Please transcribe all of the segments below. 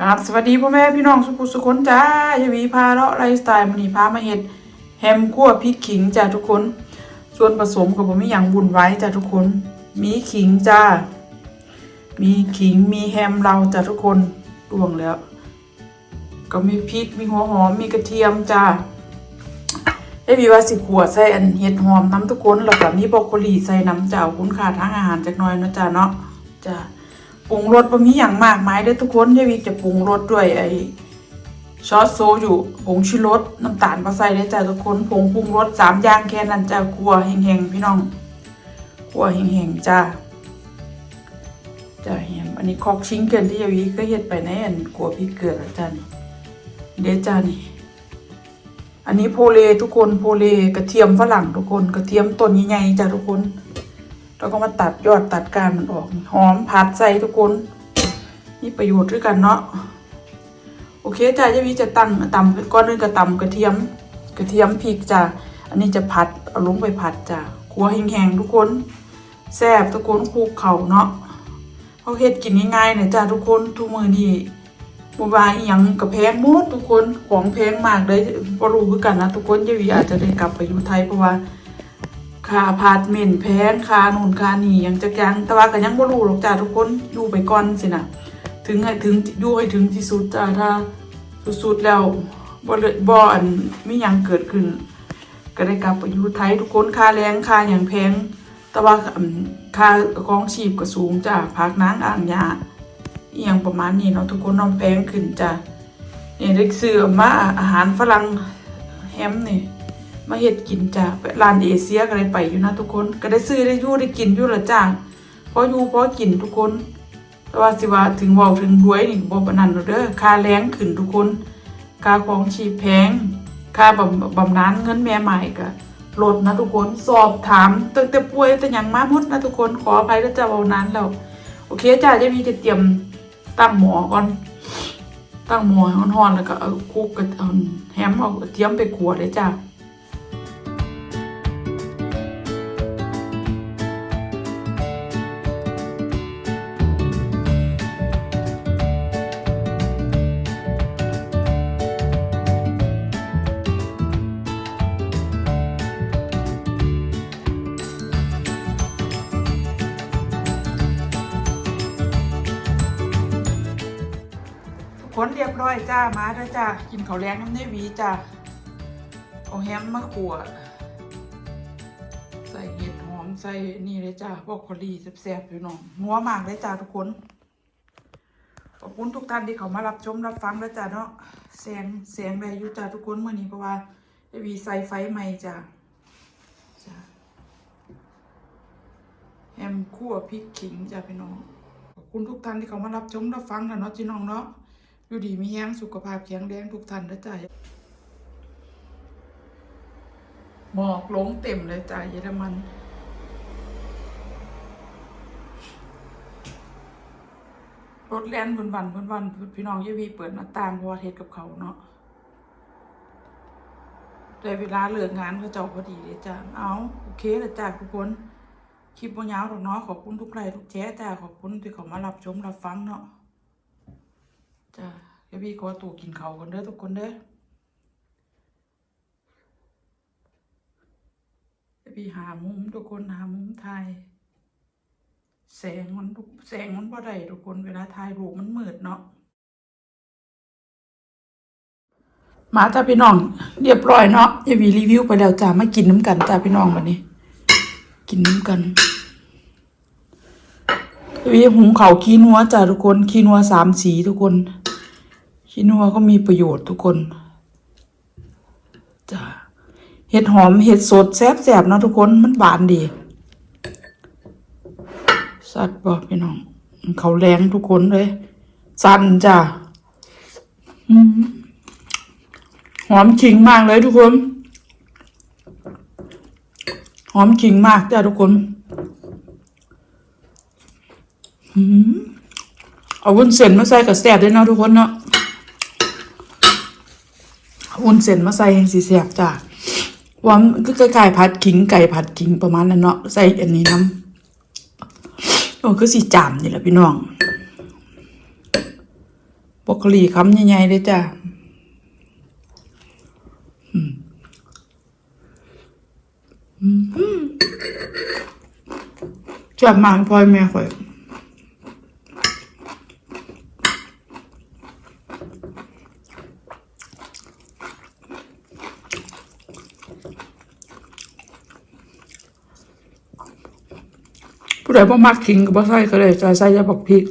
ครับสวัสดีพ่อแม่พี่น้องสุขุสุขนจ้าอยาวีพาเลาะไลฟ์สไตล์มันนี่พามาเห็ดแฮมคั่วพริกขิงจ้าทุกคน ส่วนผสมกับผมไมีอย่างบุญไว้จ้าทุกคน มีขิงจ้า มีขิงมีแฮมเราจ้าทุกคนตวงแล้ว ก็มีพริกมีหัวหอมมีกระเทียมจ้าได้มีว่าสิขวดใส่อันเห็ดหอมน้ำทุกคนแล้วก็มีบรอกโคลีใส่น้ำจ้าคุณค่าทางอาหารจักน่อยนะจ้าเนาะจ้า ปรุงรสบะมีอย่างมากมายเด้อทุกคนยายวิจะปรุงรสด้วยไอ้ซอสโซอยู่ผงชูรสน้ำตาลมาใส่ได้จ้าทุกคนผงปรุงรสสามอย่างแค่นั้นจ้าครัวแห้งๆพี่น้องครัวแห้งๆจ้าจ้าเห็นอันนี้คอกชิ้งเกินที่ยายวิก็เฮ็ดไปในอันขัวพริกเกลือจ้านี่เด้จ้านี่อันนี้โพเลทุกคนโพเลกระเทียมฝรั่งทุกคนกระเทียมต้นใหญ่ๆจ้าทุกคน แล้วก็มาตัดยอดตัดการมันออก หอมผัดใส่ทุกคนมีประโยชน์ด้วยกันเนาะ โอเคจ้าเจาวิจะตั้งตำก้อนนึงกระตำกระเทียม กระเทียมพริกจ้าอันนี้จะผัดเอาลงไปผัดจ้าขัวแห้งๆทุกคน แซ่บทุกคนคลุกเข่าเนาะเขาเฮ็ดกินง่ายๆเนี่ยจ้าทุกคนทุกมือนี่บวาอีหยังกับแพงหมดทุกคนของแพงมากเลยบ่รู้คือกันนะทุกคนเจาวิอาจจะได้กลับไปอยู่ไทยเพราะว่า ค่าอพาร์ตเมนต์แพงค่านู่นค่านี่ยังจักย่างแต่ว่าก็ยังบ่รู้หรอกจ้าทุกคนอยู่ไปก่อนสินะถึงให้ถึงอยู่ให้ถึงที่สุดจ้าถ้าสุดๆแล้วบ่เลยบ่อันมีหยังเกิดขึ้น ก็ได้กลับไปอยู่ไทยทุกคนค่าแรงค่าหยังแพงแต่ว่าค่าของชีพก็สูงจ้าพักนางอ่างยาอียงประมาณนี้เนาะทุกคนน้องแพงขึ้นจ้านี่ได้ซื้อมาอาหารฝรั่งแฮมนี่ มาเฮ็ดกินจ้าไปร้านเอเชียก็ได้ไปอยู่นะทุกคน ก็ได้ซื้อได้ยู่ได้กินอยู่ละจ้าเพออยู่เพอกินทุกคน แต่ว่าสิว่าถึงเวาถึงรวยนี่บ่ปนนั้นหรอกเด้อค่าแรงขึ้นทุกคนค่าของชีพแพงค่าบำบำนาญเงินแม่ใหม่ก็ลดนะทุกคนสอบถามตั้งแต่ป่วยแต่ยังมาหมดนะทุกคนขออภัยแล้วจ้าเวานานแล้วโอเคจ้าจะมีจะเตรียมตั้งหมอก่อนตั้งหมอให้ร้อนๆแล้วก็เอาคุกกับเอาแฮมเอากระเทียมไปขัวเลยจ้า ผลเรียบร้อยจ้ามาแล้วจ้ากินข้าวแรงน้ำเนหวีจ้าเอาแฮมมาขัวใส่เห็ดหอมใส่นี่เลยจ้าพวกคอรีแซ่บๆอยู่น้องนัวมากเลยจ้าทุกคนขอบคุณทุกท่านที่เขามารับชมรับฟังแล้วจ้าเนาะแสงแสงแดอยู่จ้าทุกคนเมื่อนี้เพราะว่าเนหวีใส่ไฟใหม่จ้าจ้าแฮมคั่วพริกขิงจ้าพี่น้องขอบคุณทุกท่านที่เขามารับชมรับฟังนะเนาะจีน้องเนาะ อยู่ดีมีแห้งสุขภาพแข็งแรงทุกท่านนะจ๊ะหมอกลงเต็มเลยจ้ะเยอรมันรถแล่นบนวันบนวันพี่น้องเยาวีเปิดหน้าต่างเพราะว่าเฮ็ดกับเขาเนาะด้เวลาเลิกงานเขาเจ้าพอดีเลยจ้ะเอาโอเคแล้วจ้ะทุกคนคลิปบ่ยาวหรอกเนาะขอบคุณทุกไลค์ทุกแชร์จ้ะขอบคุณที่เขามารับชมรับฟังเนาะ จ้าเดี๋ยวพี่ขอตัวกินเขากันเด้อทุกคนเด้อเดี๋ยวพี่หามุมทุกคนหามุมถ่ายแสงมันแสงมันบ่ได้ทุกคนเวลาถ่ายรูปมันมืดเนาะมาจ้าพี่น้องเรียบร้อยเนาะเดี๋ยวพี่รีวิวไปแล้วจ้ามากินน้ำกันจ้าพี่น้องวันนี้ กินน้ำกันวีหุงเขาขี้นัวจ้ะทุกคนขี้นัวสามสีทุกคน ขี้นัวก็มีประโยชน์ทุกคนจ้ะเห็ดหอมเห็ดสดแซ่บๆนะทุกคนมันหวานดีสัตว์บอกพี่น้อง เขาแรงทุกคนเลย สั่นจ้ะหอมขิงมากเลยทุกคน หอมขิงมากจ้ะทุกคนอืมเอาวุ้นเส้นมาใส่กับแซ่บด้วยเนาะทุกคนเนาะ เอาวุ้นเส้นมาใส่ยังสีแซ่บจ้ะว่ามันก็คล้ายๆผัดขิงไก่ผัดขิงประมาณนั้นเนาะใส่อันนี้น้ำโอ้คือสีจามนี่แหละพี่น้องบรอกโคลีคำใหญ่ๆเลยจ้ะอืมอืมแจับมาพลอยแม่ข่อย ผู้ใดบ่มักขิงก็บ่ใส่ก็ได้จะใส่ยาบักพริก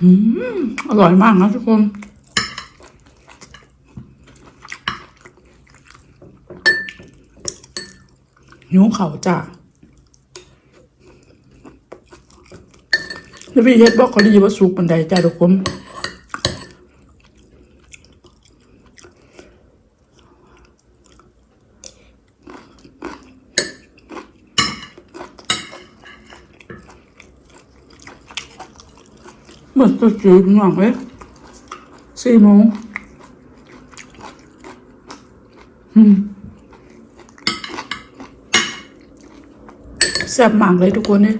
อืมอร่อยมากนะทุกคนหิวเขาจ้ะแล้วพี่เฮ็ดบอกเขาดีว่าสุกปันใดจ้ะทุกคน มือนตัวจืดหน่อยเว้ยสี่โมงแซ่บมากเลยทุกคนเนี่ย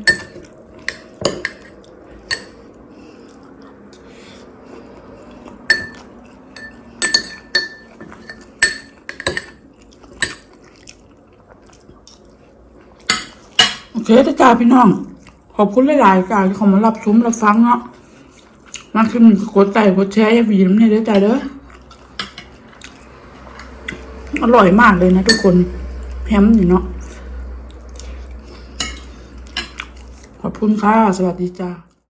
โอเคจ้าพี่น้อง ขอบคุณหลายๆจ้าที่เขามารับชมรับฟังเนาะ มาขึ้นกดไลค์กดแชร์ยาหวีน้ำเนี่ยเด้อจ้าเด้ออร่อยมากเลยนะทุกคนแฮมอยู่เนาะขอบคุณค่ะ สวัสดีจ้า